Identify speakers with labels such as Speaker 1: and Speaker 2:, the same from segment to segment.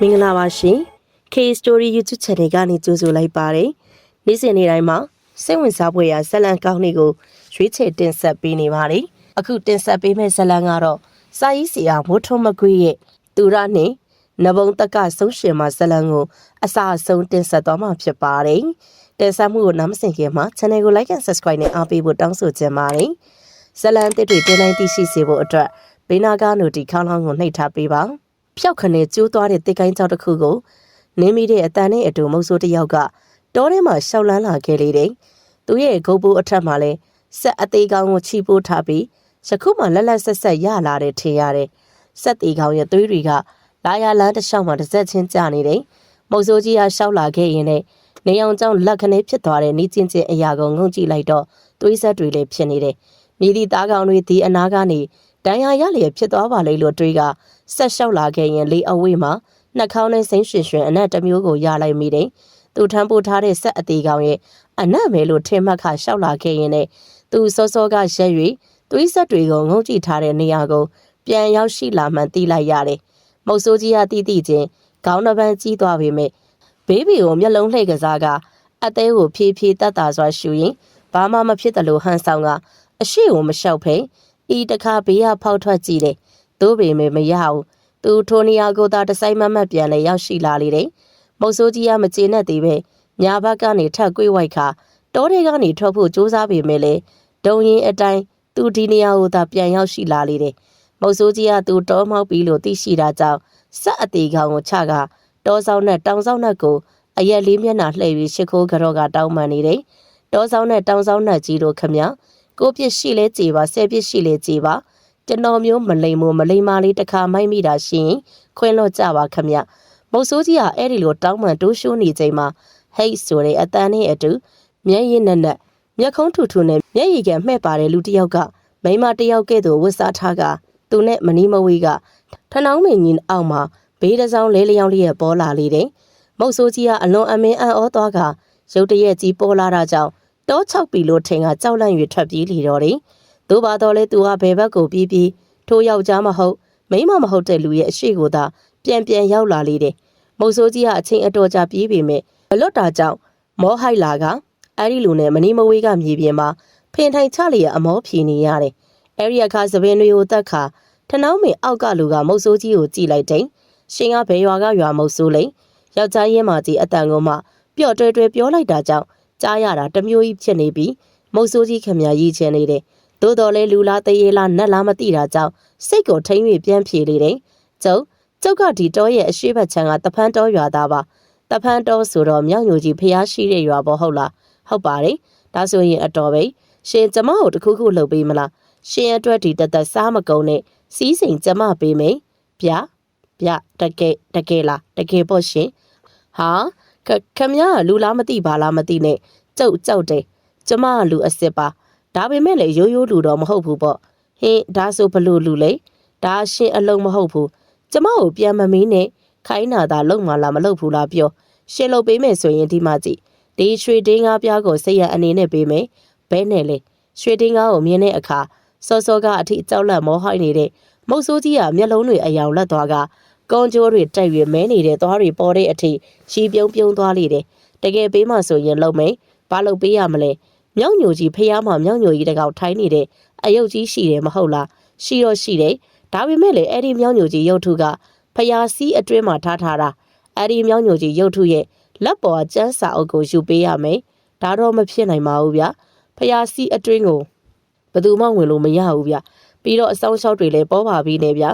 Speaker 1: မင်္ဂလာပါရှင် K Story YouTube Channel ကနေကြိုဆိုလိုက်ပါတယ်နေ့စဉ်နေ့တိုင်းမှာစိတ်ဝင်စားဖွယ်ရာဇာတ်လမ်းကောင်းတွေကိုရွေးချယ်တင်ဆက်ပေးနေပါတယ်အခုတင်ဆက်ပေးမယ့်ဇာတ်လမ်းကတော့စာရေးဆရာမိုးထုံးမကွေးရဲ့သူရနှင့်နဘုံတက်ကဆုံးရှင်မှာဇာတ်လမ်းကိုအစအဆုံးတင်ဆက်သွားမှာဖြစ်ပါတယ်တင်ဆက်မှုကိုနားမစင်ခင်မှာ Channel ကို Like and Subscribe နဲ့အားပေးဖို့တောင်းဆိုချင်ပါတယ်ဇာတ်လမ်းတစ်တွေတင်တိုင်းသိရှိစေဖို့အတွက်ဘေးနာကနိုတီခေါင်းလောင်းကိုနှိပ်ထားပေးပါ ဖျောက်ခနဲ့ကျိုးသွားတဲ့တစ်ကိုင်းကြောက်တစ်ခုကိုနင်းမိတဲ့အတန်နဲ့အတူမုတ်ဆိုးတစ်ယောက်ကတောထဲမှာရှောက်လန်းလာခဲ့လေတယ်။သူရဲ့ဂုတ်ပိုးအထက်မှာလဲဆက်အသေးကောင်ကိုချီပိုးထားပြီးယခုမှလက်လက်ဆက်ဆက်ရလာတဲ့ထင်ရတယ်။ဆက်သေးကောင်ရဲ့သွေးတွေကလာရလန်းတစ်လျှောက်မှာတစ်ဆက်ချင်းကျနေတယ်။မုတ်ဆိုးကြီးကရှောက်လာခဲ့ရင်လည်းနေအောင်ကြောင့်လက်ခနဲ့ဖြစ်သွားတဲ့နီးချင်းချင်းအရာကိုငုံကြည့်လိုက်တော့သွေးဆက်တွေလည်းဖြစ်နေတယ်။မြည်သည့်သားကောင်တွေဒီအနာကနေဒဏ်ရာရလျက်ဖြစ်သွားပါလေလို့တွေးက ဆက်လျှောက်လာခဲ့ရင်လေအဝေးမှာနှာခေါင်းနဲ့စိမ့်ရွှင်ရွှင်အနက်တစ်မျိုးကိုရလိုက်မိတယ်။သူထမ်းပိုးထားတဲ့ဆက်အသေးကောင်ရဲ့အနက်မဲလို့ထင်မှတ်ခါလျှောက်လာခဲ့ရင်လည်းသူစောစောကရက်၍သွေးဆက်တွေကိုငုံကြည့်ထားတဲ့နေရာကိုပြန်ရောက်ရှိလာမှန်သိလိုက်ရတယ်။မုတ်ဆိုးကြီးကတီးတီးချင်းခေါင်းနှပန်းကြီးသွားပေမဲ့ဘေးဘီကိုမျက်လုံးလှည့်ကစားကအသေးကိုဖြည်းဖြည်းတတ်တာစွာရှူရင်ဘာမှမဖြစ်တယ်လို့ဟန်ဆောင်ကအရှိကိုမလျှောက်ဖဲဤတခါဘေးကဖောက်ထွက်ကြည့်တယ်။ သို့ပေမဲ့မရဘူး။သူထိုနေရာကိုသာတစိုက်မမတ်ပြန်လဲရောက်ရှိလာလေတယ်။မုတ်ဆိုးကြီးကမကျေနပ်သေးပဲညာဘက်ကနေထပ်ကွေးဝိုက်ခါတောတွေကနေထွက်ဖို့ကြိုးစားပေမဲ့လေဒုံရင်အတိုင်းသူဒီနေရာကိုသာပြန်ရောက်ရှိလာလေတယ်။မုတ်ဆိုးကြီးကသူတောမောက်ပြီးလို့သိရှိတာကြောင့်ဆက်အသေးကောင်ကိုချကတောဆောင်နဲ့တောင်ဆောင်နဲ့ကိုအရက်လေးမျက်နှာလှည့်ပြီးရှ िख ိုးကြောကတောင်းပန်နေတယ်။တောဆောင်နဲ့တောင်ဆောင်နဲ့ကြီးတို့ခမကိုပြစ်ရှိလဲကြေပါဆယ်ပြစ်ရှိလဲကြေပါ ကျွန်တော်မျိုးမလိမ်မို့မလိမ်မလေးတစ်ခါမိုက်မိတာရှင်ခွင်းလို့ကြပါခမမုတ်ဆိုးကြီးကအဲ့ဒီလိုတောင်းပန်တိုးရှိုးနေချိန်မှာဟိတ်ဆိုတဲ့အတန်းနဲ့အတူမျက်ရည်နဲ့နဲ့မျက်ခုံးထူထူနဲ့မျက်ရည်ကမှဲ့ပါတယ်လူတစ်ယောက်ကမိမတစ်ယောက်ကဲ့သို့ဝတ်စားထားကသူနဲ့မနီးမဝေးကထနောင်းမင်းကြီးအောက်မှာဘေးတစ်စောင်းလဲလျောင်းလျက်ပေါ်လာလေတယ်မုတ်ဆိုးကြီးကအလွန်အမင်းအံ့ဩသွားကရုတ်တရက်ကြီးပေါ်လာတာကြောင့်တော၆ပီလို့ထင်ကကြောက်လန့်၍ထွက်ပြေးလေတော့တယ်။ သို့ပါတော့လဲသူကဘယ်ဘက်ကိုပြေးပြေးထိုးယောက်ျားမဟုတ်မိန်းမမဟုတ်တဲ့လူရဲ့အရှိကိုသာပြန်ပြန်ရောက်လာလေတယ်။မုတ်ဆိုးကြီးကအချိန်အတော်ကြာပြေးပေမဲ့မလွတ်တာကြောင့်မောဟိုက်လာကအဲ့ဒီလူနဲ့မနီမဝေးကမြေပြင်မှာဖင်ထိုင်ချလျက်အမောဖြီနေရတယ်။အဲ့ဒီအခါသပင်တွေကိုတက်ခါထနောင်းမင်အောက်ကလူကမုတ်ဆိုးကြီးကိုကြည့်လိုက်တယ်။ရှင်ကဘယ်ရွာကရွာမုတ်ဆိုးလိမ့်ယောက်ျားရင်းမကြီးအတန်ကုန်မှပျော့တွဲတွဲပြောလိုက်တာကြောင့်ကြားရတာတမျိုးကြီးဖြစ်နေပြီးမုတ်ဆိုးကြီးခင်မြရည်ချင်နေတယ်။ သို့တော်လဲလူလားတရေလားနတ်လားမသိတာကြောင့်စိတ်ကိုထိမ့်၍ပြန်ဖြေလေတယ်။ကျုပ်ကျုပ်ကဒီတောရဲ့အရှိတ်ချမ်းကတဖန်းတောရွာသားပါ။တဖန်းတောဆိုတော့မြောက်ညိုကြီးဖျားရှိတဲ့ရွာပေါ်ဟုတ်လား။ဟုတ်ပါတယ်။ဒါဆိုရင်အတော်ပဲ။ရှင်ကျမကိုတခုခုလှုပ်ပေးမလား။ရှင်အတွက်ဒီတသက်စားမကုန်နဲ့စီးစိမ်ကျမပေးမယ်။ဗျာဗျတကယ်တကယ်လားတကယ်ပေါ့ရှင်။ဟာခခမရလူလားမသိပါလားမသိနဲ့ကျုပ်ကြောက်တယ်ကျမကလူအစ်စ်ပါ ဒါပေမဲ့လေရိုးရိုးလူတော့မဟုတ်ဘူးပေါ့ဟင်းဒါဆိုဘလို့လူလေဒါရှင်အလုံးမဟုတ်ဘူးကျမကိုပြန်မမင်းနဲ့ခိုင်းနာတာလုံမလားမလုံဘူးလားပြောရှင်လုပ်ပေးမယ်ဆိုရင်ဒီမှာကြည့်ဒီရွှေတင်းကားပြားကိုစိတ်ရအနေနဲ့ပေးမယ်ဘဲနဲ့လေရွှေတင်းကားကိုမြင်တဲ့အခါစောစောကအထိကြောက်လန့်မောဟိုက်နေတဲ့မုတ်ဆိုးကြီးကမျက်လုံးတွေအယောင်လက်သွားကကုန်းကျိုးတွေတိုက်၍မဲနေတဲ့သွားတွေပေါ်တဲ့အထိရှီပြုံးပြုံးသွားလေတယ်တကယ်ပေးမှဆိုရင်လုံမယ်ဘာလို့ပေးရမလဲ မြောက်ညိုကြီးဖះမှမြောက်ညိုကြီးတကောင်ထိုင်းနေတဲ့အယုတ်ကြီးရှိတယ်မဟုတ်လားရှိတော့ရှိတယ်ဒါပေမဲ့လေအဲ့ဒီမြောက်ညိုကြီးရုပ်ထုကဖះစီးအတွင်းမှာထားထားတာအဲ့ဒီမြောက်ညိုကြီးရုပ်ထုရဲ့လက်ပေါ်ကျန်းစာအုပ်ကိုယူပေးရမယ်ဒါတော့မဖြစ်နိုင်ပါဘူးဗျဖះစီးအတွင်းကိုဘယ်သူမှဝင်လို့မရဘူးဗျပြီးတော့အဆောင်ရှောက်တွေလည်းပေါ်ပါပြီးနေဗျ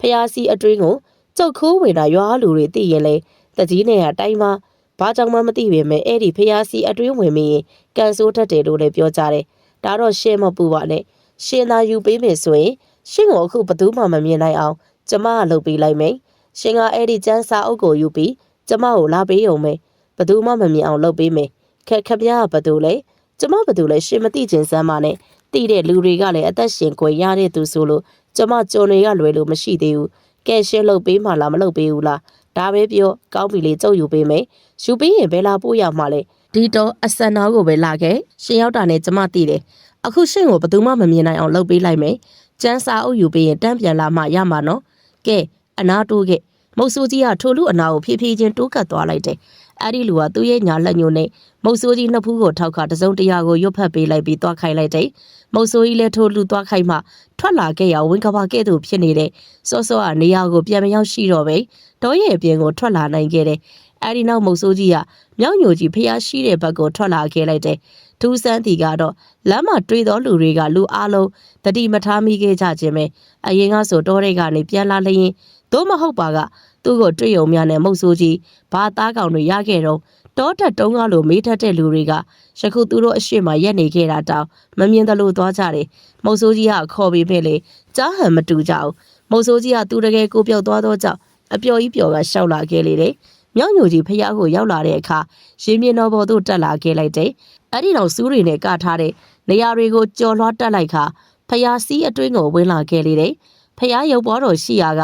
Speaker 1: ဖះစီးအတွင်းကိုကျုပ်ခိုးဝင်တာရွာလူတွေသိရင်လေတကြီးနဲ့ကတိုင်းမှာ ဘာကြောင့်မှမသိပေမဲ့အဲ့ဒီဖျားစီအတွင်းဝင်မင်းကန်ဆိုးတတ်တယ်လို့လည်းပြောကြတယ်။ဒါတော့ရှင်းမပူပါနဲ့။ရှင်းသာယူပေးမယ်ဆိုရင်ရှင်းကိုအခုဘသူမှမမြင်နိုင်အောင်ကျမကလုပ်ပေးလိုက်မယ်။ရှင်းကအဲ့ဒီကျန်းစာအုပ်ကိုယူပြီးကျမကိုလာပေးုံမယ်။ဘသူမှမမြင်အောင်လုပ်ပေးမယ်။ခက်ခက်ပြားကဘသူလဲ။ကျမဘသူလဲရှင်းမသိခြင်းစမ်းပါနဲ့။တိတဲ့လူတွေကလည်းအသက်ရှင်ခွင့်ရတဲ့သူဆိုလို့ကျမကြုံတွေကလွယ်လို့မရှိသေးဘူး။ကဲရှင်းလုပ်ပေးမှလားမလုပ်ပေးဘူးလား။ ဒါပဲပြောကောင်းပြီလေကြုတ်ယူပေးမယ်။ယူပြီးရင်ဘယ်လာပို့ရမှာလဲဒီတော့အစံနာကိုပဲလာခဲ့ရှင်ရောက်တာနဲ့ကျမသိတယ်အခုရှင်ကိုဘယ်သူမှမမြင်နိုင်အောင်လုပ်ပေးလိုက်မယ်ကျန်းစာအုပ်ယူပြီးရင်တန်းပြန်လာမှရမှာနော်ကဲအနာတိုးခဲ့မမုတ်ဆိုးကြီးကထိုလူအနာကိုဖြည်းဖြည်းချင်းတိုးကပ်သွားလိုက်တယ်အဲ့ဒီလူကသူ့ရဲ့ညာလက်ညှိုးနဲ့မုတ်ဆိုးကြီးနှစ်ဖူးကိုထောက်ကတစုံတရာကိုရွတ်ဖက်ပေးလိုက်ပြီးသွားခိုင်းလိုက်တယ်မုတ်ဆိုးကြီးလည်းထိုလူသွားခိုင်းမှထွက်လာခဲ့ရဝင်ကဘာကဲ့သို့ဖြစ်နေတဲ့စောစောကနေရာကိုပြန်မရောက်ရှိတော့ပဲ တောရဲ့အပြင်ကိုထွက်လာနိုင်ခဲ့တယ်အဲ့ဒီနောက်မုတ်ဆိုးကြီးကမြောက်ညိုကြီးဖျားရှိတဲ့ဘက်ကိုထွက်လာခဲ့လိုက်တယ်ထူးဆန်းတီကတော့လမ်းမှာတွေ့သောလူတွေကလူအလုံးတတိမထားမိခဲ့ကြခြင်းပဲအရင်ကဆိုတောတွေကနေပြန်လာလျင်သို့မဟုတ်ပါကသူ့ကိုတွေ့ရုံများနဲ့မုတ်ဆိုးကြီးဘာသားကောင်တွေရခဲ့တော့တောထက်တုံးကားလိုမေးထက်တဲ့လူတွေကယခုသူတို့အရှိမရက်နေခဲ့တာတောင်မမြင်သလိုသွားကြတယ်မုတ်ဆိုးကြီးကခေါ်ပြီးပဲလေကြားဟန်မတူကြဘူးမုတ်ဆိုးကြီးကသူတကယ်ကိုပြောက်သွားတော့ကြောင့် အပျော်ကြီးပျော်ကရှောက်လာခဲ့လေတယ်မြောက်ညိုကြီးဖះကိုရောက်လာတဲ့အခါရင်မြင်တော်ပေါ်သို့တက်လာခဲ့လိုက်တယ်အဲ့ဒီတော့စူးတွေနဲ့ကထားတဲ့နေရာတွေကိုကြော်လွှားတက်လိုက်ခါဖះစီးအတွင်းကိုဝင်လာခဲ့လေတယ်ဖះရုပ်ပေါ်တော်ရှိရာက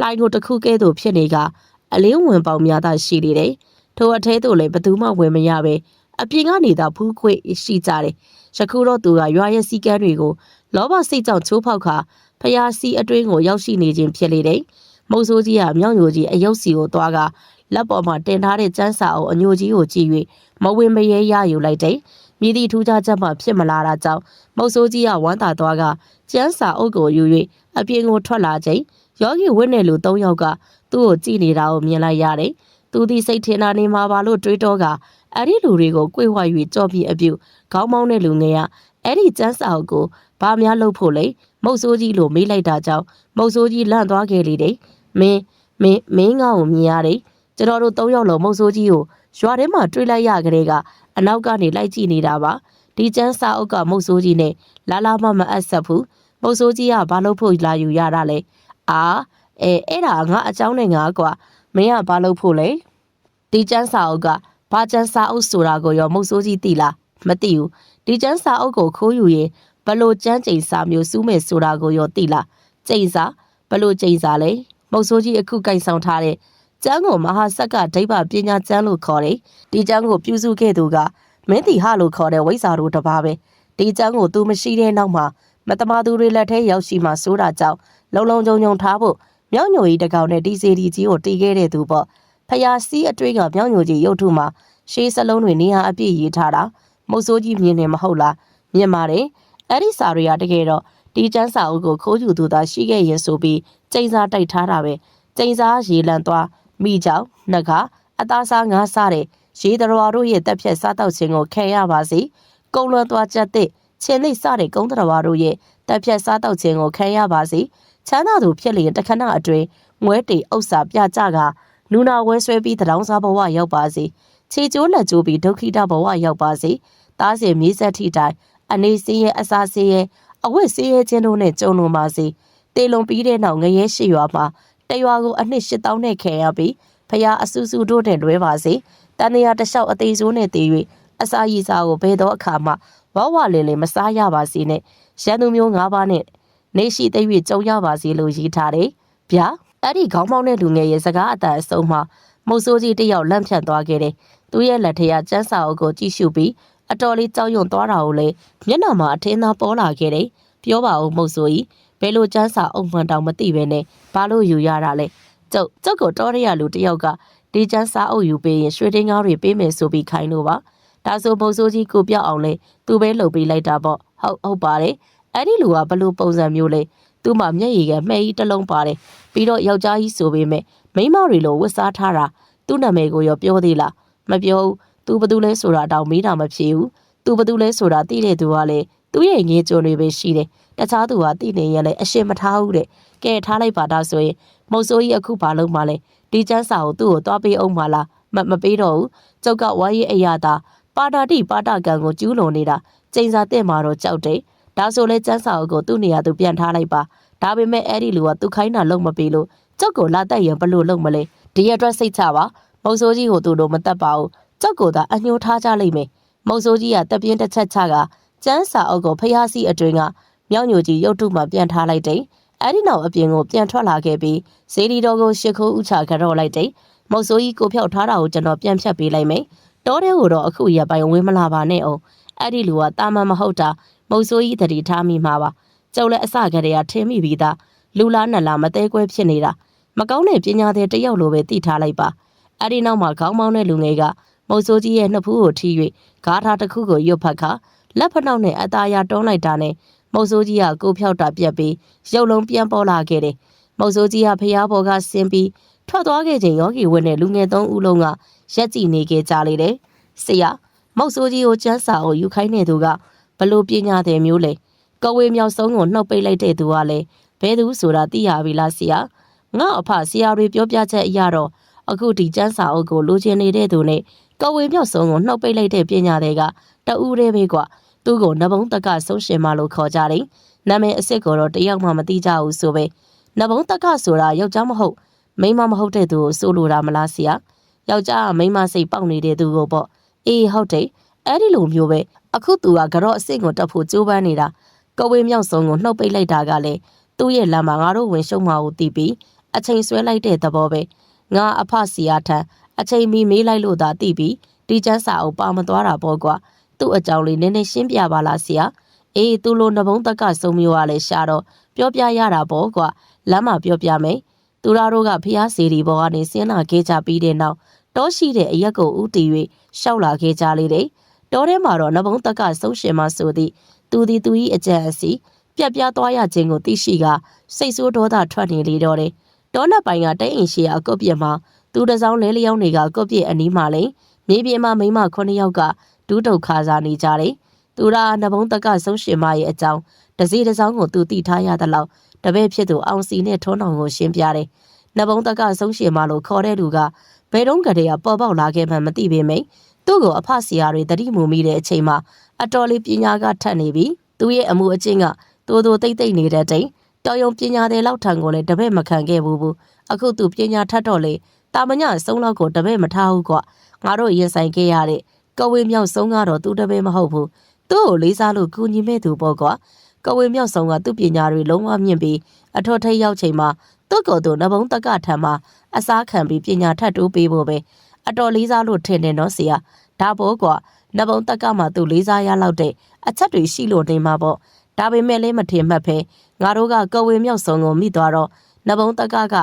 Speaker 1: လှိုင်းကိုတစ်ခုကဲ့သို့ဖြစ်နေကအလင်းဝင်ပေါင်များသာရှိနေတယ်ထိုအထဲသို့လည်းဘသူမှဝင်မရပဲအပြင်ကနေသာဖူးခွေရှိကြတယ်ယခုတော့သူကရွာရဲ့စီကန်းတွေကိုလောဘစိတ်ကြောင့်ချိုးဖောက်ခါဖះစီးအတွင်းကိုရောက်ရှိနေခြင်းဖြစ်လေတယ် မုတ်ဆိုးကြီးကမြောက်ညိုကြီးအယုတ်စီကိုသွားကလက်ပေါ်မှာတင်ထားတဲ့ကျန်းစာအုပ်အညိုကြီးကိုကြည့်၍မဝင်မရဲရယူလိုက်တယ်။မြည်သည့်ထူးခြားချက်မှဖြစ်မလာတာကြောင့်မုတ်ဆိုးကြီးကဝမ်းသာသွားကကျန်းစာအုပ်ကိုယူ၍အပြင်ကိုထွက်လာချိန်ယောဂီဝင်းနယ်လူ၃ယောက်ကသူ့ကိုကြည့်နေတာကိုမြင်လိုက်ရတယ်။သူသည်စိတ်ထင်တာနေမှာပါလို့တွေးတော့ကအဲ့ဒီလူတွေကိုကြွေဝါ၍ကြော့ပြီးအပြုတ်ခေါင်းမောင်းတဲ့လူငယ်ကအဲ့ဒီကျန်းစာအုပ်ကိုဘာများလုပ်ဖို့လဲမုတ်ဆိုးကြီးလိုမေးလိုက်တာကြောင့်မုတ်ဆိုးကြီးလန့်သွားခဲ့လေတယ်။ မင်းမင်းမင်းငါ့ကိုမြင်ရတယ်။ကျွန်တော်တို့၃ယောက်လုံးမုတ်ဆိုးကြီးကိုရွာထဲမှာတွေ့လိုက်ရကြတဲ့ကအနောက်ကနေလိုက်ကြည့်နေတာပါ။ဒီကျန်းစာအုပ်ကမုတ်ဆိုးကြီးနဲ့လာလာမမအပ်ဆက်ဘူး။မုတ်ဆိုးကြီးကဘာလို့ဖို့လာယူရတာလဲ။အာအဲအဲ့ဒါငါအเจ้าနဲ့ငါကွာမင်းကဘာလို့ဖို့လဲ။ဒီကျန်းစာအုပ်ကဘာကျန်းစာအုပ်ဆိုတာကိုရောမုတ်ဆိုးကြီးသိလား။မသိဘူး။ဒီကျန်းစာအုပ်ကိုခိုးယူရင်ဘလို့ကျန်းကျိန်စာမျိုးစူးမယ်ဆိုတာကိုရောသိလား။ကျိန်စာဘလို့ကျိန်စာလဲ။ မုတ်ဆိုးကြီးအခုကြိုင်ဆောင်ထားတဲ့ကျမ်းကိုမဟာဆက်ကဒိဗ္ဗပညာကျမ်းလို့ခေါ်တယ်။ဒီကျမ်းကိုပြုစုခဲ့သူကမင်းတီဟလို့ခေါ်တဲ့ဝိဇ္ဇာတို့တစ်ပါးပဲ။ဒီကျမ်းကိုသူမရှိတဲ့နောက်မှာမတမာသူတွေလက်ထဲရောက်ရှိမှစိုးတာကြောင့်လုံလုံခြုံခြုံထားဖို့မြောက်ညိုကြီးတကောင်နဲ့ဒီစီဒီကြီးကိုတီးခဲ့တဲ့သူပေါ့။ဖယားစီးအတွေ့ကမြောက်ညိုကြီးရုပ်ထုမှာရှေးစလုံးတွေနေရာအပြည့်ရေးထားတာမုတ်ဆိုးကြီးမြင်နေမဟုတ်လားမြင်ပါတယ်။အဲ့ဒီစာတွေကတကယ်တော့ ဒီကျန်းစာအုပ်ကိုခိုးယူသူသာရှိခဲ့ရင်ဆိုပြီးကျိန်စာတိုက်ထားတာပဲ။ကျိန်စာရေလံသွားမိကြောင်နှကအသားစားငါးစားတဲ့ရေတရဝါတို့ရဲ့တက်ဖြတ်စားတောက်ခြင်းကိုခံရပါစေကုံလွန်သွားချက်တဲ့ချင်းလိစတဲ့ကုန်းတရဝါတို့ရဲ့တက်ဖြတ်စားတောက်ခြင်းကိုခံရပါစေချမ်းသာသူဖြစ်လျင်တခဏအတွင်းငွဲတေဥစ္စာပြကြကနူနာဝဲဆွဲပြီးတရောင်းစားဘဝရောက်ပါစေခြေကျိုးလက်ကျိုးပြီးဒုက္ခိတဘဝရောက်ပါစေတားစင်မြေးဆက်ထိတိုင်အနေစင်းရဲ့အစာစင်းရဲ့ အဝတ်စင်းရဲ့ချင်းတို့နဲ့ကြုံလွန်ပါစေတေလွန်ပြီးတဲ့နောက်ငရဲရှိရွာမှာတရွာကိုအနှစ်၈000နဲ့ခဲရပြီးဖះအဆူဆူတို့နဲ့လွဲပါစေတန်ရာတလျှောက်အသေးစိုးနဲ့တည်၍အစာရည်စားကိုဘယ်တော့အခါမှဝဝလင်လင်မစားရပါစေနဲ့ရန်သူမျိုး၅ပါးနဲ့နေရှိသိ၍ကြုံရပါစေလို့ရေးထားတယ်ဗျာအဲ့ဒီခေါင်းမောင်းတဲ့လူငယ်ရဲ့စကားအတန်အဆုံးမှာမုတ်ဆိုးကြီးတယောက်လန့်ဖြန့်သွားခဲ့တယ်သူရဲ့လက်ထက်ကကျန်းစာအုပ်ကိုကြည့်ရှုပြီး အတော်လေးကြောက်ရွံ့သွားတာကိုလေမျက်နှာမှာအထင်းသားပေါ်လာခဲ့တယ်ပြောပါဦးမုတ်ဆိုးကြီးဘယ်လိုကျန်းစာအုပ်မှန်တောင်မသိပဲနဲ့ဘာလို့ယူရတာလဲကျုပ်ကျုပ်ကိုတော်ရရလူတယောက်ကဒီကျန်းစာအုပ်ယူပေးရင်ရွှေတင်းကားတွေပေးမယ်ဆိုပြီးခိုင်းလို့ပါဒါဆိုမုတ်ဆိုးကြီးကိုပြောက်အောင်လဲသူပဲလှုပ်ပေးလိုက်တာပေါ့ဟုတ်ဟုတ်ပါတယ်အဲ့ဒီလူကဘလို့ပုံစံမျိုးလဲသူ့မှာမျက်ရည်ကမှဲကြီးတစ်လုံးပါတယ်ပြီးတော့ယောက်ျားကြီးဆိုပေမဲ့မိန်းမတွေလိုဝတ်စားထားတာသူ့နာမည်ကိုရောပြောသေးလားမပြောဘူး သူဘသူလဲဆိုတာတောင်မေးတာမဖြေဘူးသူဘသူလဲဆိုတာသိတဲ့သူကလည်းသူ့ရဲ့ငေးကြုံတွေပဲရှိတယ်တခြားသူကသိနေရင်လည်းအရှင်မထားဘူးတဲ့ကဲထားလိုက်ပါတော့ဆိုရင်မုတ်ဆိုးကြီးအခုဘာလုပ်မှလဲဒီကျန်းစာကိုသူ့ကိုသွားပေးအောင်မလားမမပေးတော့ဘူးကျုပ်ကဝါရေးအရာသာပါတာတိပါတာကံကိုကျူးလွန်နေတာကျိန်စာတဲ့မှာတော့ကြောက်တယ်ဒါဆိုလဲကျန်းစာအုပ်ကိုသူ့နေရာသူပြန်ထားလိုက်ပါဒါပေမဲ့အဲ့ဒီလူကသူခိုင်းတာလုံးမပေးလို့ကျုပ်ကိုလာတက်ရင်ဘလို့လုံးမလဲဒီအတွက်စိတ်ချပါမုတ်ဆိုးကြီးကိုသူတို့မတက်ပါဘူး ကျုပ်ကိုသာအညှိုးထားကြလိမ့်မယ်မုတ်ဆိုးကြီးကတပြင်းတစ်ချက်ချကကျန်းစာအုပ်ကိုဖျားစီအတွင်းကမြောက်ညိုကြီးရုတ်တုမှပြန်ထားလိုက်တယ်အဲ့ဒီနောက်အပြင်ကိုပြန်ထွက်လာခဲ့ပြီးဇေဒီတော်ကိုရှ िख ိုးဥချကြော့လိုက်တယ်မုတ်ဆိုးကြီးကိုဖြောက်ထားတာကိုကျွန်တော်ပြန်ဖြတ်ပေးလိုက်မယ်တောထဲကိုတော့အခုရပိုင်ဝင်းမလာပါနဲ့အောင်အဲ့ဒီလူကတာမန်မဟုတ်တာမုတ်ဆိုးကြီးတတိထားမိမှာပါကျုပ်လည်းအစကတည်းကထင်းမိပြီးသားလူလားနတ်လားမသေးကွဲဖြစ်နေတာမကောင်းတဲ့ပညာသည်တစ်ယောက်လိုပဲသိထားလိုက်ပါအဲ့ဒီနောက်မှာခေါင်းမောင်းတဲ့လူငယ်က မုတ်ဆိုးကြီးရဲ့နှစ်ဖူးကိုထိ၍ဂါထာတစ်ခုကိုရွတ်ဖတ်ခါလက်ဖက်နှောက်နဲ့အသားရတွန်းလိုက်တာနဲ့မုတ်ဆိုးကြီးကကိုဖြောက်တာပြက်ပြီးရုပ်လုံးပြန်ပေါ်လာခဲ့တယ်မုတ်ဆိုးကြီးကဖျားပေါ်ကဆင်းပြီးထွက်သွားခဲ့ချိန်ယောဂီဝင်းနဲ့လူငယ်သုံးဦးလုံးကရက်ကြည့်နေခဲ့ကြလေတယ်ဆရာမုတ်ဆိုးကြီးကိုကျန်းစာကိုယူခိုင်းနေသူကဘလို့ပညာသည်မျိုးလဲကဝေမြောက်ဆုံးကိုနှုတ်ပိတ်လိုက်တဲ့သူကလည်းဘဲသူဆိုတာသိရပြီလားဆရာငါ့အဖဆရာတွေပြောပြချက်အရတော့အခုဒီကျန်းစာအုပ်ကိုလိုချင်နေတဲ့သူနဲ့ ကဝေမြောက်ဆုံးကိုနှုတ်ပိတ်လိုက်တဲ့ပညာတွေကတဦးတည်းပဲကွာသူ့ကိုနဘုံတက်ကဆုံးရှင်မလို့ခေါ်ကြတယ်နာမည်အစ်စ်ကိုတော့တယောက်မှမသိကြဘူးဆိုပဲနဘုံတက်ကဆိုတာယောက်ျားမဟုတ်မိန်းမမဟုတ်တဲ့သူကိုစိုးလိုတာမလားဆရာယောက်ျားကမိန်းမစိတ်ပေါက်နေတဲ့သူကိုပေါ့အေးဟုတ်တယ်အဲ့ဒီလိုမျိုးပဲအခုသူကကတော့အစ်စ်ကိုတက်ဖို့ကြိုးပမ်းနေတာကဝေမြောက်ဆုံးကိုနှုတ်ပိတ်လိုက်တာကလည်းသူ့ရဲ့လမ်းမှာငါတို့ဝင်ရှုံမှာကိုတီးပြီးအချိန်ဆွဲလိုက်တဲ့သဘောပဲငါအဖစီယာထံ အချိန်မီမေးလိုက်လို့သာတီးပြီးဒီကျန်းစာအုပ်ပါမသွားတာပေါ့ကွာသူ့အကြောင်းလေးနည်းနည်းရှင်းပြပါလားဆရာအေးသူ့လိုနှဘုံတက်ကစုံမျိုးကလည်းရှာတော့ပြောပြရတာပေါ့ကွာလမ်းမှာပြောပြမယ်သူတို့တို့ကဖျားစီဒီဘောကနေဆင်းလာခဲ့ကြပြီးတဲ့နောက်တောရှိတဲ့အရက်ကိုဥတီ၍ရှောက်လာခဲ့ကြလေတယ်တောထဲမှာတော့နှဘုံတက်ကဆုံးရှင်မဆိုသည့်သူသည်သူ၏အကြံအစီပြက်ပြားသွားရခြင်းကိုသိရှိကစိတ်ဆိုးဒေါသထွက်နေလေတော့တယ်တောနက်ပိုင်ကတဲအိမ်ရှိရာကုတ်ပြက်မှာ သူတစ်စောင်းလဲလျောင်းတွေကကုတ်ပြက်အနီးမှာလေမြေပြင်မှာမိန်းမ9ယောက်ကဒူးတုတ်ခါစားနေကြတယ်သူရာနှဘုံတက်ကဆုံးရှင်မရဲ့အကြောင်းတစည်းတစ်စောင်းကိုသူသိထားရသလောက်တပည့်ဖြစ်သူအောင်စီနဲ့ထွန်းတော်ကိုရှင်းပြတယ်နှဘုံတက်ကဆုံးရှင်မလို့ခေါ်တဲ့လူကဘယ်တော့ကတည်းကပေါ်ပေါက်လာခဲ့မှမသိပေမယ့်သူ့ကိုအဖဆရာတွေတတိမူမိတဲ့အချိန်မှာအတော်လေးပညာကထက်နေပြီသူရဲ့အမှုအကျင့်ကတိုးတိုးတိတ်တိတ်နေတဲ့တိတ်တော်ယုံပညာတွေလောက်ထံကိုလည်းတပည့်မခံခဲ့ဘူးဘူးအခုသူပညာထက်တော့လေ တာမညအဆုံးလောက်ကိုတပည့်မထားဘူးကွငါတို့ရင်ဆိုင်ခဲ့ရတဲ့ကဝေမြောက်ဆုံးကတော့သူတပည့်မဟုတ်ဘူးသူ့ကိုလေးစားလို့ကူညီမဲ့သူပေါ့ကွကဝေမြောက်ဆုံးကသူ့ပညာတွေလုံးဝမြင့်ပြီးအထောက်ထိပ်ရောက်ချိန်မှာသူ့ကိုယ်သူနဘုံတက်ကထံမှာအစားခံပြီးပညာထပ်တိုးပေးဖို့ပဲအတော်လေးစားလို့ထင်တယ်နော်ဆရာဒါပေါ့ကွနဘုံတက်ကမှသူလေးစားရလောက်တဲ့အချက်တွေရှိလို့နေမှာပေါ့ဒါပေမဲ့လည်းမထင်မှတ်ဖဲငါတို့ကကဝေမြောက်ဆုံးကိုမိသွားတော့နဘုံတက်ကက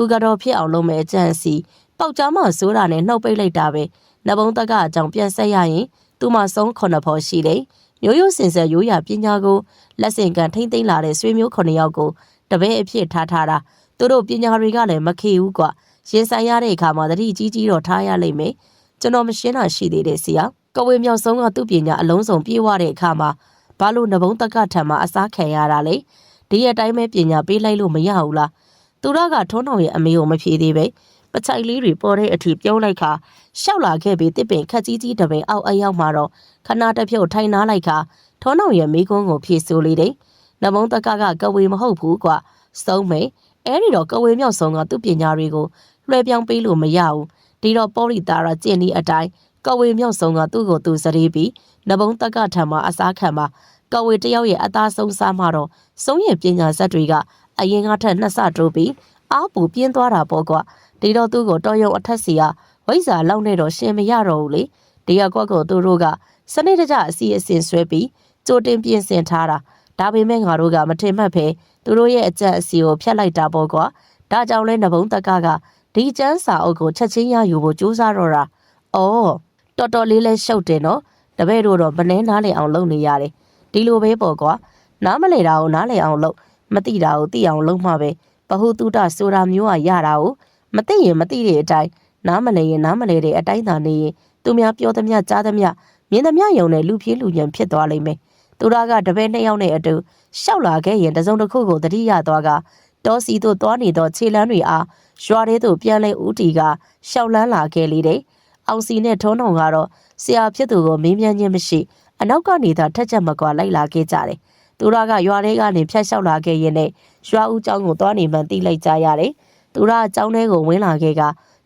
Speaker 1: သူကတော့ဖြစ်အောင်လုပ်မယ်အကြံစီပေါက်ကြားမဆိုးတာနဲ့နှုတ်ပိတ်လိုက်တာပဲနဘုံတက်ကအကြောင်းပြန်ဆက်ရရင်သူမှဆုံးခုနှစ်ဖို့ရှိတယ်မျိုးရိုးစင်ဆက်ရိုးရာပညာကိုလက်ဆင့်ကန်ထိမ့်သိမ့်လာတဲ့ဆွေမျိုးခုနှစ်ယောက်ကိုတပည့်အဖြစ်ထားထားတာသူတို့ပညာတွေကလည်းမခေဘူးကွာရင်ဆိုင်ရတဲ့အခါမှာတတိကြီးကြီးတော့ထားရလိမ့်မယ်ကျွန်တော်မရှင်းတာရှိသေးတယ်ဆရာကဝေမြောက်ဆုံးကသူ့ပညာအလုံးစုံပြေးဝတဲ့အခါမှာဘာလို့နဘုံတက်ကထံမှာအစားခံရတာလဲဒီအတိုင်းပဲပညာပေးလိုက်လို့မရဘူးလား သူရကထုံးတော်ရဲ့အမေကိုမဖြေသေးပဲပချိုက်လေးတွေပေါ်တဲ့အထီပြုံးလိုက်ခါရှောက်လာခဲ့ပြီးတစ်ပင်ခက်ကြီးကြီးတပင်အောက်အရောက်မှာတော့ခနာတစ်ဖြုတ်ထိုင်နာလိုက်ခါထုံးတော်ရဲ့မိကုန်းကိုဖြေဆိုလေးတယ်နဘုံတက်ကကကဝေမဟုတ်ဘူးကွာစုံးမယ်အဲ့ဒီတော့ကဝေမြောက်ဆုံးကသူ့ပညာတွေကိုလွှဲပြောင်းပေးလို့မရဘူးဒီတော့ပေါ်ရီတာရကျင့်ဤအတိုင်းကဝေမြောက်ဆုံးကသူ့ကိုသူစရေးပြီးနဘုံတက်ကထံမှာအစားခံမှာကဝေတယောက်ရဲ့အသားဆုံးစားမှတော့ဆုံးရဲ့ပညာဇက်တွေက အရင်ကထက်နှစ်ဆတိုးပြီးအားပူပြင်းသွားတာပေါ့ကွာဒီတော့သူ့ကိုတော်ရုံအထက်စီကဝိဇ္ဇာလောက်နေတော့ရှင်မရတော့ဘူးလေဒီကကွက်ကိုသူတို့ကစနစ်တကျအစီအစဉ်ဆွဲပြီးကြိုတင်ပြင်ဆင်ထားတာဒါပေမဲ့ငါတို့ကမထင်မှတ်ဖဲသူတို့ရဲ့အကြက်အစီကိုဖျက်လိုက်တာပေါ့ကွာဒါကြောင့်လဲနဘုံတက်ကကဒီကျန်းစာအုပ်ကိုချက်ချင်းရယူဖို့ကြိုးစားတော့တာအော်တော်တော်လေးလဲရှုပ်တယ်နော်တပည့်တို့တော့မနှဲနားလေအောင်လုပ်နေရတယ်ဒီလိုပဲပေါ့ကွာနားမလဲတာကိုနားလဲအောင်လုပ် မသိတာကိုသိအောင်လုပ်မှပဲဘဟုတုတဆိုတာမျိုးကရတာကိုမသိရင်မသိတဲ့အတိုင်းနားမလဲရင်နားမလဲတဲ့အတိုင်းသာနေရင်သူများပြောသမျှကြားသမျှမြင်သမျှယုံနဲ့လူပြေးလူညံဖြစ်သွားလိမ့်မယ်သူတို့ကတပည့်နှစ်ယောက်နဲ့အတူရှောက်လာခဲ့ရင်တစုံတစ်ခုကိုတတိယသွားကတောစီသို့သွားနေသောခြေလမ်းတွေအားရွာထဲသို့ပြန်လဲဦးတီကရှောက်လန်းလာခဲ့လေတယ်အောင်စီနဲ့ထုံးတော်ကတော့ဆရာဖြစ်သူကိုမေးမြန်းခြင်းမရှိအနောက်ကနေသာထက်ချက်မကွာလိုက်လာခဲ့ကြတယ် သူတို့ကရွာထဲကနေဖြတ်လျှောက်လာခဲ့ရင်နဲ့ရွာဦးကျောင်းကိုသွားနေမှန်သိလိုက်ကြရတယ်သူတို့ကကျောင်းထဲကိုဝင်လာခဲ့က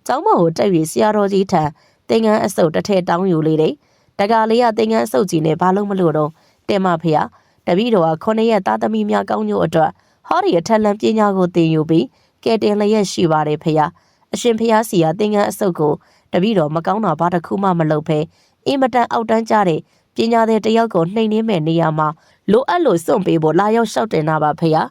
Speaker 1: ကျောင်းမကိုတက်ပြီးဆရာတော်ကြီးထံသင်္ကန်းအစုပ်တစ်ထည့်တောင်းယူလေတယ်တကားလေးကသင်္ကန်းအစုပ်ကြီးနဲ့ဘာလို့မလို့တော့တင်မဖေဟာတပည့်တော်ကခုနှစ်ရက်သားသမီးများကောင်းကျိုးအတွက်ဟောဒီအထက်လန်ပညာကိုသင်ယူပြီးကဲတင်လျက်ရှိပါတယ်ဖေဟာအရှင်ဖေဟာစီကသင်္ကန်းအစုပ်ကိုတပည့်တော်မကောင်းတာဘာတစ်ခုမှမလုပ်ဖဲအင်မတန်အောက်တန်းကြတဲ့ ပညာသည်တယောက်ကိုနှိမ်နှင်းမဲ့နေရာမှာလိုအပ်လို့စွန့်ပေးဖို့လာရောက်လျှောက်တင်တာပါဖေဟာ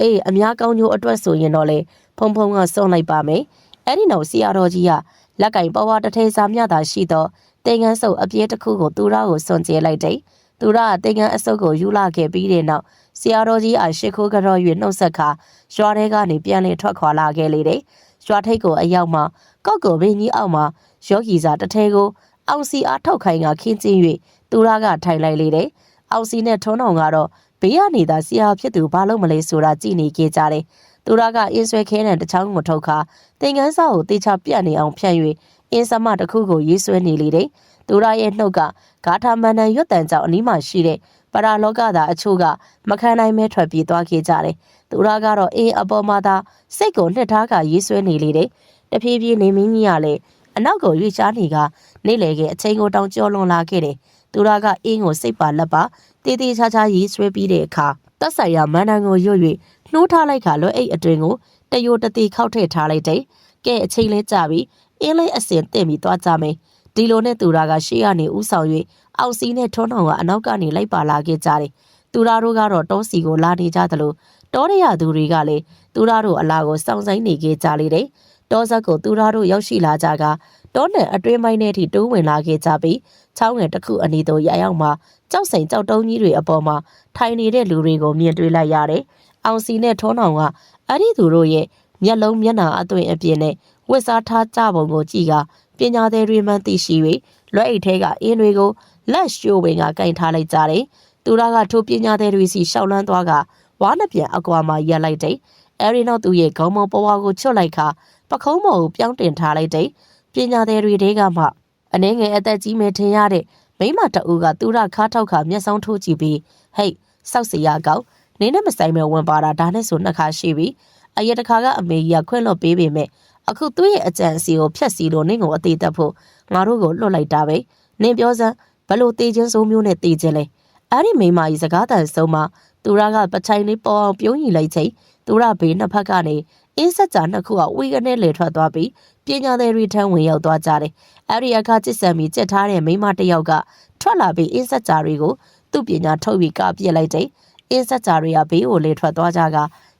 Speaker 1: အေးအများကောင်းကျိုးအတွက်ဆိုရင်တော့လေဘုံဖုံကစွန့်လိုက်ပါမယ်အဲ့ဒီနောက်ဆရာတော်ကြီးကလက်ကင်ပေါ်ဝါတစ်ထဲစာမျှတာရှိသောတင်ငန်းစုပ်အပြည့်တစ်ခုကိုသူရကိုစွန့်ကျဲလိုက်တယ်သူရကတင်ငန်းအစုပ်ကိုယူလာခဲ့ပြီးတဲ့နောက်ဆရာတော်ကြီးအားရှ िख ိုးကြော၍နှုတ်ဆက်ခါရွာထဲကနေပြန်လည်ထွက်ခွာလာခဲ့လေတယ်ရွာထိပ်ကိုအရောက်မှာကော့ကိုဘင်းကြီးအောက်မှာယောဂီစာတစ်ထဲကိုအောင်စီအားထောက်ခိုင်ကခင်းကျင်း၍ သူရကထိုင်လိုက်လေတယ်အောင်စီနဲ့ထုံးတော်ကတော့ဘေးကနေသာဆရာဖြစ်သူဘာလို့မလဲဆိုတာကြည်နေကြကြတယ်သူရကအင်းဆွဲခဲတဲ့တချောင်းကိုထုတ်ခါသင်္ကန်းစာကိုတေချာပြတ်နေအောင်ဖြန့်၍အင်းစမတစ်ခုကိုရေးဆွဲနေလေတယ်သူရရဲ့နှုတ်ကဂါထာမန္တန်ရွတ်တန်ကြောင့်အနီးမှာရှိတဲ့ပရာလောကသားအချို့ကမခံနိုင်မဲထွက်ပြေးသွားခဲ့ကြတယ်သူရကတော့အင်းအပေါ်မှာသာစိတ်ကိုနှစ်ထားကရေးဆွဲနေလေတယ်တဖြည်းဖြည်းနေမင်းကြီးကလည်းအနောက်ကိုရွေ့ချားနေကနေလေကအချိန်ကိုတောင်ကျော်လွန်လာခဲ့တယ် သူရကအင်းကိုစိတ်ပါလက်ပါတေးသေးချာချာရေးဆွဲပြီးတဲ့အခါတက်ဆိုင်ရမန္တန်ကိုရွတ်၍နှိုးထားလိုက်ခါလွယ်အိတ်အတွင်ကိုတယိုတတိခောက်ထည့်ထားလိုက်တယ်။ကဲအချိန်လဲကြပြီအင်းလေးအစင်တင့်ပြီးသွားကြမယ်။ဒီလိုနဲ့သူရာကရှေ့ကနေဥဆောင်၍အောက်စီးနဲ့ထုံးထောင်ကအနောက်ကနေလိုက်ပါလာခဲ့ကြတယ်။သူရာတို့ကတော့တောစီကိုလာနေကြသလိုတောရရသူတွေကလည်းသူရာတို့အလားကိုစောင့်ဆိုင်နေခဲ့ကြလေတယ်။တောဆက်ကိုသူရာတို့ရောက်ရှိလာကြကတောနယ်အတွင်းပိုင်းထဲထိတိုးဝင်လာခဲ့ကြပြီး ချောင်းငယ်တစ်ခုအနီးသို့ရရောက်မှာကြောက်စိန်ကြောက်တုံးကြီးတွေအပေါ်မှာထိုင်နေတဲ့လူတွေကိုမြင်တွေ့လိုက်ရတယ်။အောင်စီနဲ့ထုံးအောင်ကအဲ့ဒီသူတို့ရဲ့မျက်လုံးမျက်နှာအသွင်အပြင်နဲ့ဝတ်စားထားကြပုံကိုကြည့်ကပညာသည်တွေမှသိရှိ၍လွှဲအိတ်ထဲကအင်းတွေကိုလက်ရှိုးဝင်ကကင်ထားလိုက်ကြတယ်။သူရကထိုပညာသည်တွေစီရှောက်လန်းသွားကဝါးနှစ်ပြန်အကွာမှာရက်လိုက်တယ်။အဲဒီနောက်သူရဲ့ခေါင်းမောပေါ်ဝါကိုချွတ်လိုက်ခါပခုံးမော်ကိုပြောင်းတင်ထားလိုက်တယ်။ပညာသည်တွေတဲကမှ အနှဲငယ်အသက်ကြီးမဲ့ထင်ရတဲ့မိမတအူးကသူရခါထောက်ခါမျက်စောင်းထိုးကြည့်ပြီးဟိတ်စောက်စီရကောက်နင်းနဲ့မဆိုင်မဲ့ဝင်ပါတာဒါနဲ့ဆိုနှစ်ခါရှိပြီအရက်တစ်ခါကအမေကြီးကခွင့်လွှတ်ပေးပေမဲ့အခုသူ့ရဲ့အကြံအစီကိုဖျက်ဆီးလို့နင်းကိုအသေးသက်ဖို့ငါတို့ကိုလွှတ်လိုက်တာပဲနင်းပြောစမ်းဘလို့တေးချင်းစိုးမျိုးနဲ့တေးချင်းလဲအဲ့ဒီမိမကြီးစကားတန်ဆုံးမှာသူရကပချိုင်လေးပေါ်အောင်ပြုံးရင်လိုက်ချိန်သူရဘေးနှစ်ဖက်ကနေ အင်းဆက်ကြာနှစ်ခုကဝီကနေလေထွက်သွားပြီးပညာသည်တွေထမ်းဝင်ရောက်သွားကြတယ်အဲ့ဒီအခါကျစ်ဆံပြီးကြက်ထားတဲ့မိမတစ်ယောက်ကထွက်လာပြီးအင်းဆက်ကြာတွေကိုသူ့ပညာထုတ်ပြီးကပြစ်လိုက်တဲ့အင်းဆက်ကြာတွေကဘေးကိုလေထွက်သွားကြက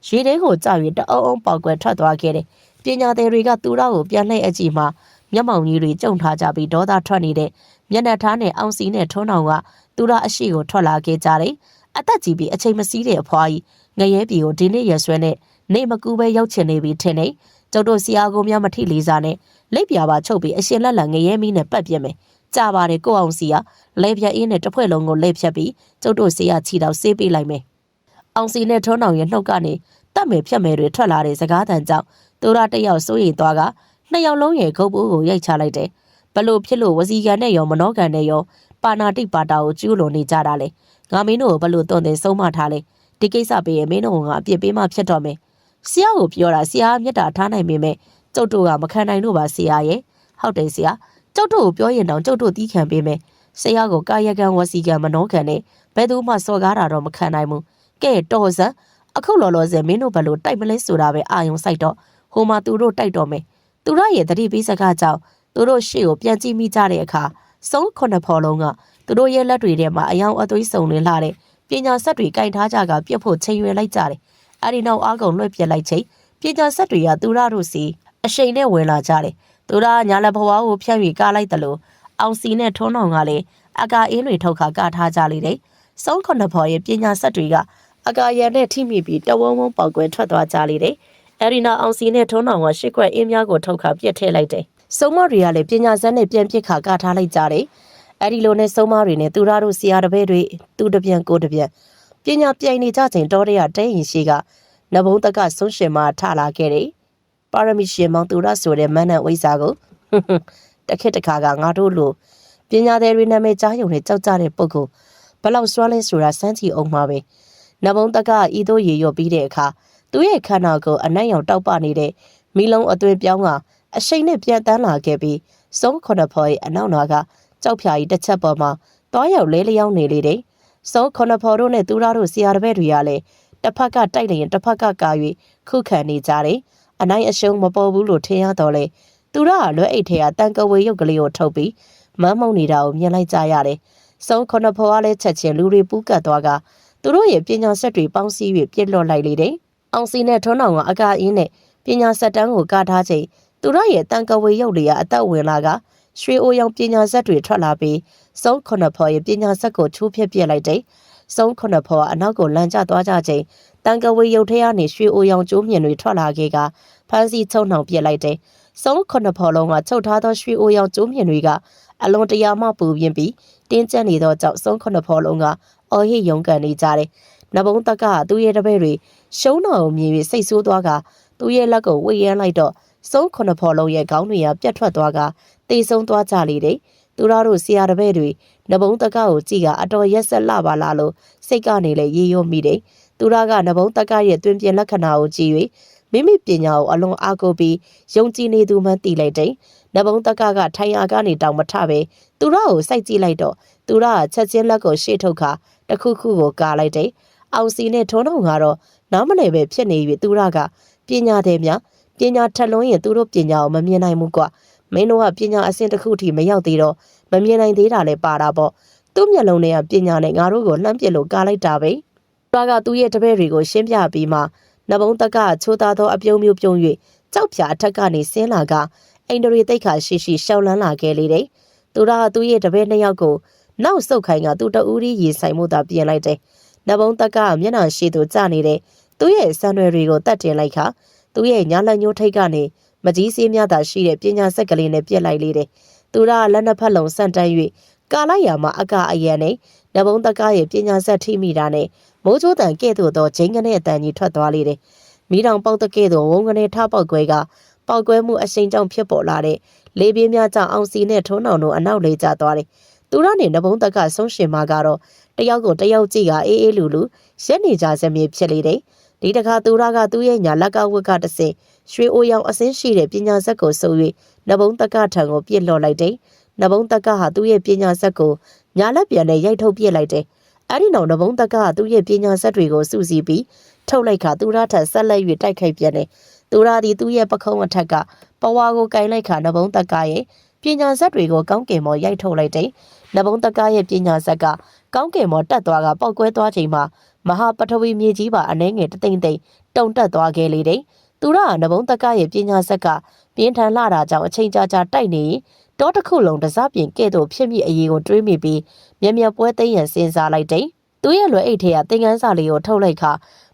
Speaker 1: ရေထဲကိုကြောက်ရတအုံအုံပေါက်ကွယ်ထွက်သွားခဲ့တယ်ပညာသည်တွေကသူရကိုပြန်လှည့်အကြည့်မှာမျက်မှောင်ကြီးတွေကြုံထားကြပြီးဒေါသထွက်နေတဲ့မျက်နှာထားနဲ့အောင်စီနဲ့ထုံးအောင်ကသူရအရှိကိုထွက်လာခဲ့ကြတယ်အသက်ကြီးပြီးအချိန်မစည်းတဲ့အဖွားကြီးငရဲပြည်ကိုဒီနေ့ရဆွဲနဲ့ နေမကူပဲရောက်ချင်နေပြီထင်နေကျုပ်တို့ဆရာကိုများမထိလေးစားနဲ့လက်ပြာပါချုပ်ပြီးအရှင်လက်လက်ငရဲမီးနဲ့ပတ်ပြစ်မယ်ကြပါတယ်ကိုအောင်စီကလဲပြက်အင်းနဲ့တစ်ဖွဲ့လုံးကိုလဲဖြတ်ပြီးကျုပ်တို့ဆရာချီတော့ဆေးပေးလိုက်မယ်အောင်စီနဲ့ထုံးအောင်ရဲ့နှုတ်ကနေတတ်မယ်ဖြတ်မယ်တွေထွက်လာတဲ့စကားတန်ကြောင့်သူရတစ်ယောက်စိုးရိမ်သွားကနှစ်ယောက်လုံးရဲ့ဂုတ်ပိုးကိုရိုက်ချလိုက်တယ်ဘလို့ဖြစ်လို့ဝစီကန်နဲ့ရောမနောကန်နဲ့ရောပါနာတိပါတာကိုကျူးလွန်နေကြတာလေငါမင်းတို့ကိုဘလို့တွန့်တင်ဆုံးမထားလဲဒီကိစ္စပေးရင်မင်းတို့ကအပြစ်ပေးမှဖြစ်တော့မယ် ဆရာကိုပြောတာဆရာကမြတ်တာထားနိုင်ပေမဲ့ကျုပ်တို့ကမခံနိုင်လို့ပါဆရာရဲ့ဟုတ်တယ်ဆရာကျုပ်တို့ကိုပြောရင်တော့ကျုပ်တို့တီးခံပေးမယ်ဆရာကိုကာယကံဝစီကံမနောကံနဲ့ဘယ်သူမှစော်ကားတာတော့မခံနိုင်ဘူးကဲတော်စံအခုလောလောဆယ်မင်းတို့ဘလို့တိုက်မလဲဆိုတာပဲအာယုံစိုက်တော့ဟိုမှာသူတို့တိုက်တော့မယ်သူတို့ရဲ့တတိပိစကားကြောင့်သူတို့ရှေ့ကိုပြန်ကြည့်မိကြတဲ့အခါစုံခုနှစ်ဖော်လုံးကသူတို့ရဲ့လက်တွေထဲမှာအယောင်အသွေးစုံနေလာတဲ့ပညာဆက်တွေကင်ထားကြကပြတ်ဖို့ချိန်ရွယ်လိုက်ကြတယ်။ အဲဒီနောက်အားကုန်လွှဲပြက်လိုက်ချိန်ပညာဆက်တွေကသူရတို့စီအရှိန်နဲ့ဝင်လာကြတယ်။သူရညာလက်ဘဝကိုဖြန့်ပြီးကားလိုက်တယ်လို့အောင်စီနဲ့ထုံးအောင်ကလည်းအကာအင်းတွေထုတ်ခါကထားကြလေတယ်။စုံခုနှစ်ဖော်ရဲ့ပညာဆက်တွေကအကာရန်နဲ့ထိမိပြီးတဝုံဝုံပေါက်ကွဲထွက်သွားကြလေတယ်။အဲဒီနောက်အောင်စီနဲ့ထုံးအောင်ကရှစ်ခွက်အင်းများကိုထုတ်ခါပြက်ထည့်လိုက်တယ်။စုံမတွေကလည်းပညာဆက်နဲ့ပြန်ပစ်ခါကထားလိုက်ကြတယ်။အဲဒီလိုနဲ့စုံမတွေနဲ့သူရတို့ဆရာတပည့်တွေသူတပြန်ကိုတပြန် ပညာပြိုင်နေကြချိန်တော်ရရတဲရင်ရှိကနဘုံတကဆုံးရှင်မှာထလာခဲ့တယ်။ပါရမီရှင်မောင်သူရဆိုတဲ့မန်းနံဝိဇာကိုတခက်တခါကငါတို့လိုပညာသည်တွေနာမည်ကြားရုံနဲ့ကြောက်ကြတဲ့ပုဂ္ဂိုလ်ဘလောက်စွာလဲဆိုတာစမ်းကြည့်အောင်ပါပဲ။နဘုံတကဤသို့ရေရော့ပြီးတဲ့အခါသူရဲ့ခန္ဓာကိုယ်အနက်ရောင်တောက်ပနေတဲ့မီလုံးအသွင်ပြောင်းကအရှိန်နဲ့ပြန်တန်းလာခဲ့ပြီးစုံခုနှစ်ဖော်ရဲ့အနောက်နာကကြောက်ဖြာကြီးတစ်ချက်ပေါ်မှာတွားရောက်လဲလျောင်းနေလေတယ်။ စုံခုနှစ်ဖော်တို့နဲ့သူရတို့ဆရာတပည့်တွေကလည်းတစ်ဖက်ကတိုက်နေရင်တစ်ဖက်ကကာ၍ခုခံနေကြတယ်။အနိုင်အရှုံးမပေါ်ဘူးလို့ထင်ရတော့လေသူရကလွဲအိတ်ထဲကတန်ကဝေရုပ်ကလေးကိုထုတ်ပြီးမမ်းမုံနေတာကိုမြင်လိုက်ကြရတယ်။စုံခုနှစ်ဖော်ကလည်းချက်ချင်းလူတွေပူးကတ်သွားကသူတို့ရဲ့ပညာဆက်တွေပေါင်းစည်း၍ပြစ်လွတ်လိုက်လေတယ်။အောင်စီနဲ့ထွန်းအောင်ကအကာအင်းနဲ့ပညာစက်တန်းကိုကာထားချိန်သူရရဲ့တန်ကဝေရုပ်တွေကအသက်ဝင်လာကရွှေအိုရောင်ပညာစက်တွေထွက်လာပြီး စုံခုနှစ်ဖော်ရဲ့ပညာစက်ကိုချိုးဖျက်ပြစ်လိုက်တဲ့စုံခုနှစ်ဖော်ကအနောက်ကိုလမ်းကျသွားကြချိန်တန်ကဝေရုပ်ထဲကနေရွှေအိုရောင်ကျိုးမြင်တွေထွက်လာခဲ့ကဖမ်းဆီးချုံနှောင်ပြစ်လိုက်တဲ့စုံခုနှစ်ဖော်လုံးကချုပ်ထားသောရွှေအိုရောင်ကျိုးမြင်တွေကအလွန်တရာမှပူပြင်းပြီးတင်းကျပ်နေသောကြောင့်စုံခုနှစ်ဖော်လုံးကအော်ဟစ်ရုန်းကန်နေကြတယ်။နဘုံတက်ကသူ့ရဲ့တပည့်တွေရှုံးတော်ကိုမြင်ပြီးစိတ်ဆိုးသွားကသူ့ရဲ့လက်ကိုဝေယမ်းလိုက်တော့စုံခုနှစ်ဖော်လုံးရဲ့ခေါင်းတွေကပြတ်ထွက်သွားကတေဆုံးသွားကြလေတယ်။ သူတို့ဆရာတပည့်တွေနဘုံတက်ကကိုကြည့်ကအတော်ရက်ဆက်လှပါလားလို့စိတ်ကနေလေရေရောမိတယ်။သူတို့ကနဘုံတက်ကရဲ့တွင်ပြင်လက္ခဏာကိုကြည့်၍မိမိပညာကိုအလွန်အားကိုးပြီးယုံကြည်နေသူမှန်းသိလိုက်တယ်။နဘုံတက်ကကထိုင်အားကနေတောင်မထပဲသူတို့ကိုစိုက်ကြည့်လိုက်တော့သူတို့ကချက်ချင်းလက်ကိုရှေ့ထုတ်ခါတစ်ခုခုကိုကာလိုက်တယ်။အောင်စီနဲ့ထုံးထုံကတော့နားမလည်ပဲဖြစ်နေပြီသူတို့ကပညာသည်များပညာထက်လွန်းရင်သူတို့ပညာကိုမမြင်နိုင်ဘူးကွာ မင်းတို့ကပညာအဆင့်တစ်ခုထိမရောက်သေးတော့မမြင်နိုင်သေးတာလည်းပါတာပေါ့သူ့မျက်လုံးထဲကပညာနဲ့ငါတို့ကိုလှမ်းပစ်လို့ကာလိုက်တာပဲသူကသူ့ရဲ့တပည့်တွေကိုရှင်းပြပြီးမှနဘုံတက်ကချိုးသားသောအပြုံးမျိုးပြုံး၍ကြောက်ဖြာအထက်ကနေဆင်းလာကအိန္ဒြေတိတ်ခါရှိရှိရှောက်လန်းလာခဲ့လေတယ်သူကသူ့ရဲ့တပည့်နှစ်ယောက်ကိုနောက်ဆုတ်ခိုင်းကသူ့တူရီရေဆိုင်မှုသာပြင်လိုက်တယ်နဘုံတက်ကမျက်နှာရှိသူကျနေတဲ့သူ့ရဲ့ဆန်ရွယ်တွေကိုတတ်တင်လိုက်ခါသူ့ရဲ့ညာလက်ညှိုးထိတ်ကနေ မကြီးစေးများသာရှိတဲ့ပညာစက်ကလေးနဲ့ပြက်လိုက်လေတယ်သူကလက်နှစ်ဖက်လုံးဆန့်တန်း၍ကာလိုက်ရမှာအကအယံနဲ့နဘုံတက်ကရဲ့ပညာဆက်ထိမိတာနဲ့မိုးချိုးတန်ကဲ့သို့သောဂျင်းကနေအတန်ကြီးထွက်သွားလေတယ်မိတောင်ပေါက်တကဲ့သို့ဝုန်းကနေထပေါက်ကွဲကပေါက်ကွဲမှုအရှိန်ကြောင့်ဖြစ်ပေါ်လာတဲ့လေပြင်းများကြောင့်အောင်စီနဲ့ထုံးအောင်တို့အနောက်လေးကျသွားတယ်သူရနဲ့နဘုံတက်ကဆုံးရှင်မှာကတော့တယောက်ကိုတယောက်ကြည့်ကအေးအေးလူလူရက်နေကြစမြည်ဖြစ်လေတယ် ဒီတခါသူရကသူ့ရဲ့ညာလက်ကဝတ်ကတစင်ရွှေအိုရောင်အစင်းရှိတဲ့ပညာဇက်ကိုစုပ်၍နဘုံတက်ကထံကိုပြစ်လော်လိုက်တယ်နဘုံတက်ကဟာသူ့ရဲ့ပညာဇက်ကိုညာလက်ပြန်နဲ့ရိုက်ထုတ်ပြစ်လိုက်တယ်အဲ့ဒီနောက်နဘုံတက်ကဟာသူ့ရဲ့ပညာဇက်တွေကိုစုစည်းပြီးထုတ်လိုက်ခါသူရထက်ဆက်လက်၍တိုက်ခိုက်ပြန်တယ်သူရသည်သူ့ရဲ့ပခုံးအထက်ကပဝါကိုကင်လိုက်ခါနဘုံတက်ကရဲ့ပညာဇက်တွေကိုကောင်းကင်မော်ရိုက်ထုတ်လိုက်တယ်နဘုံတက်ကရဲ့ပညာဇက်ကကောင်းကင်မော်တက်သွားကပောက်ကွဲသွားချိန်မှာ မဟာပထဝီမြေကြီးပါအနှဲငယ်တသိမ့်သိမ့်တုံတက်သွားခဲ့လေတယ်သူရကနဘုံတက်ကရဲ့ပညာဇက်ကပြင်းထန်လာတာကြောင့်အချိန်ကြာကြာတိုက်နေရင်တောတစ်ခုလုံးတစားပြင်ကဲ့သို့ဖြစ်မိအရေးကိုတွေးမိပြီးမြက်မြက်ပွဲသိမ်းရန်စဉ်းစားလိုက်တယ်သူရဲ့လွယ်အိတ်ထဲကသင်္ကန်းစာလေးကိုထုတ်လိုက်ခါ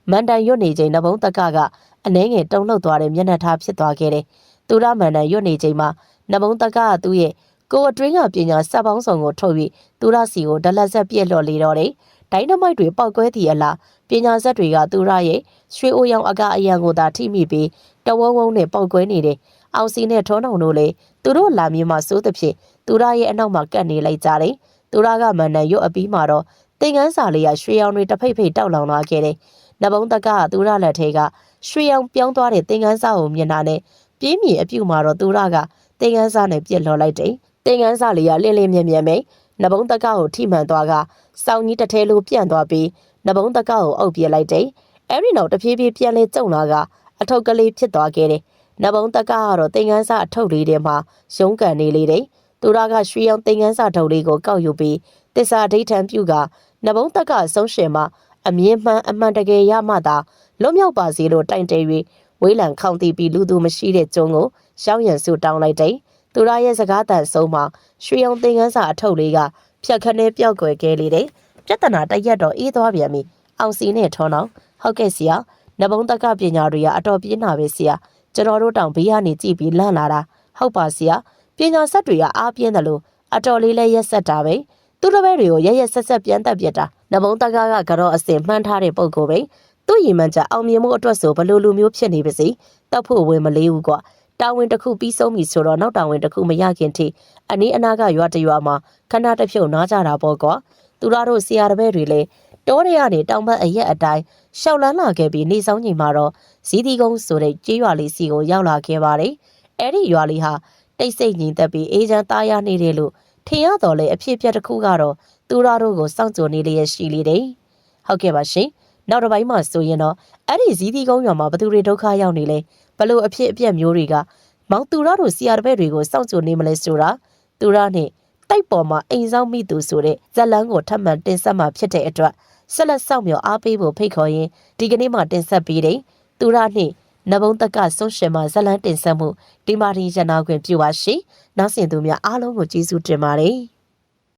Speaker 1: မန်တန်ရွတ်နေချိန်နဘုံတက်ကကအနှဲငယ်တုံလှုပ်သွားတဲ့မျက်နှာထားဖြစ်သွားခဲ့တယ်သူရမန်တန်ရွတ်နေချိန်မှာနဘုံတက်ကကသူ့ရဲ့ ကိုအတွင်းကပညာစက်ပေါင်းစုံကိုထုတ်ပြီးသူရစီကိုဒလက်ဆက်ပြက်လော်လေတော့တယ်ဒိုင်းနမိုက်တွေပောက်ကွဲသည့်အလားပညာဆက်တွေကသူရရဲ့ရွှေအိုရောင်အကအယံကိုသာထိမိပြီးတဝုံဝုံနဲ့ပောက်ကွဲနေတယ်။အောင်စီနဲ့ထုံးထုံတို့လည်းသူတို့လာမြေမှာစိုးသဖြင့်သူရရဲ့အနောက်မှာကတ်နေလိုက်ကြတယ်။သူရကမန်နန်ရွတ်အပြီးမှာတော့သင်္ကန်းစာလေးကရွှေရောင်တွေတဖိတ်ဖိတ်တောက်လောင်လာခဲ့တယ်။နဘုံတက်ကသူရလက်ထဲကရွှေရောင်ပြောင်းသွားတဲ့သင်္ကန်းစာကိုမြင်တာနဲ့ပြင်းမြေအပြုတ်မှာတော့သူရကသင်္ကန်းစာနဲ့ပြစ်လော်လိုက်တယ်။ သင်္ကန်းစာလေးကလင်းလင်းမြဲမြဲပဲနဘုံတက်ကကိုထိမှန်သွားကစောင်းကြီးတစ်ထဲလိုပြန့်သွားပြီးနဘုံတက်ကကိုအုပ်ပြလိုက်တယ်။အဲဒီနောက်တဖြည်းဖြည်းပြန်လဲကျုံလာကအထုပ်ကလေးဖြစ်သွားခဲ့တယ်။နဘုံတက်ကကတော့သင်္ကန်းစာအထုပ်လေးထဲမှာရုံးကန်နေလေတယ်။သူရကရွှေရောင်သင်္ကန်းစာထုပ်လေးကိုကောက်ယူပြီးတစ္ဆာဒိဋ္ဌံပြုကနဘုံတက်ကဆုံးရှင်မှာအမြင့်မှန်အမှန်တကယ်ရမှသာလွတ်မြောက်ပါစေလို့တိုင်တယ်၍ဝေးလံခေါင်တီးပြီးလူသူမရှိတဲ့ကျုံကိုရှောင်းရံစုတောင်းလိုက်တယ်။ သူရရဲ့စကားတန်ဆုံးမှာရွှေရောင်သင်္ကန်းစာအထုပ်လေးကဖြတ်ခနဲပြောက်ွယ်ခဲ့လေတယ်။ပြဿနာတရက်တော့အေးသွားပြန်ပြီ။အောင်စီနဲ့ထုံးအောင်ဟုတ်ကဲ့ဆရာနဘုံတက်ကပညာတွေကအတော်ပြင်းတာပဲဆရာကျွန်တော်တို့တောင်ဘေးကနေကြည့်ပြီးလန့်လာတာဟုတ်ပါဆရာပညာဆက်တွေကအားပြင်းတယ်လို့အတော်လေးလဲရက်ဆက်တာပဲသူတို့ဘဲတွေကိုရက်ရက်ဆက်ဆက်ပြန်တက်ပြစ်တာနဘုံတက်ကကကတော့အစင်မှန်းထားတဲ့ပုံကိုပဲသူ့ရီမှန်ကြအောင်မြင်မှုအတွက်ဆိုဘလို့လူမျိုးဖြစ်နေပါစေတောက်ဖို့ဝင်မလေးဘူးကွာ တာဝန်တစ်ခုပြီးဆုံးပြီဆိုတော့နောက်တာဝန်တစ်ခုမရခင်ထိအနည်းအနာကရွာတရွာမှာခဏတစ်ဖြုတ်နားကြတာပေါ့ကွာသူတို့ဆရာတပည့်တွေလည်းတောတွေကနေတောင်ဘက်အရက်အတိုင်းရှောက်လန်းလာခဲ့ပြီးနေဆောင်ချိန်မှာတော့ဇီးဒီကုန်းဆိုတဲ့ကြေးရွာလေးစီကိုရောက်လာခဲ့ပါတယ်အဲ့ဒီရွာလေးဟာတိတ်ဆိတ်ငြိမ်သက်ပြီးအေးချမ်းသားရနေတယ်လို့ထင်ရတော့လေအဖြစ်အပျက်တစ်ခုကတော့သူတို့ကိုစောင့်ကြိုနေလျက်ရှိလေတယ်ဟုတ်ကဲ့ပါရှင်နောက်တစ်ပိုင်းမှာဆိုရင်တော့အဲ့ဒီဇီးဒီကုန်းရွာမှာဘသူတွေဒုက္ခရောက်နေလဲ ဘလို့အဖြစ်အပျက်မျိုးတွေကမောင်သူရတို့စီယာတပည့်တွေကိုစောင့်ကြိုနေမလဲဆိုတာသူရနဲ့တိုက်ပေါ်မှာအိမ်ဆောင်မိသူဆိုတဲ့ဇက်လန်းကိုထပ်မံတင်ဆက်မှာဖြစ်တဲ့အတွက်ဆက်လက်ဆောင်မြော်အားပေးဖို့ဖိတ်ခေါ်ရင်းဒီကနေ့မှတင်ဆက်ပေးတဲ့သူရနှင့်နဘုံတက်ကဆွန့်ရှင်မှာဇလန်းတင်ဆက်မှုဒီမာရီရနာခွင့်ပြုပါရှိနောက်ဆင်သူများအားလုံးကိုကျေးဇူးတင်ပါတယ်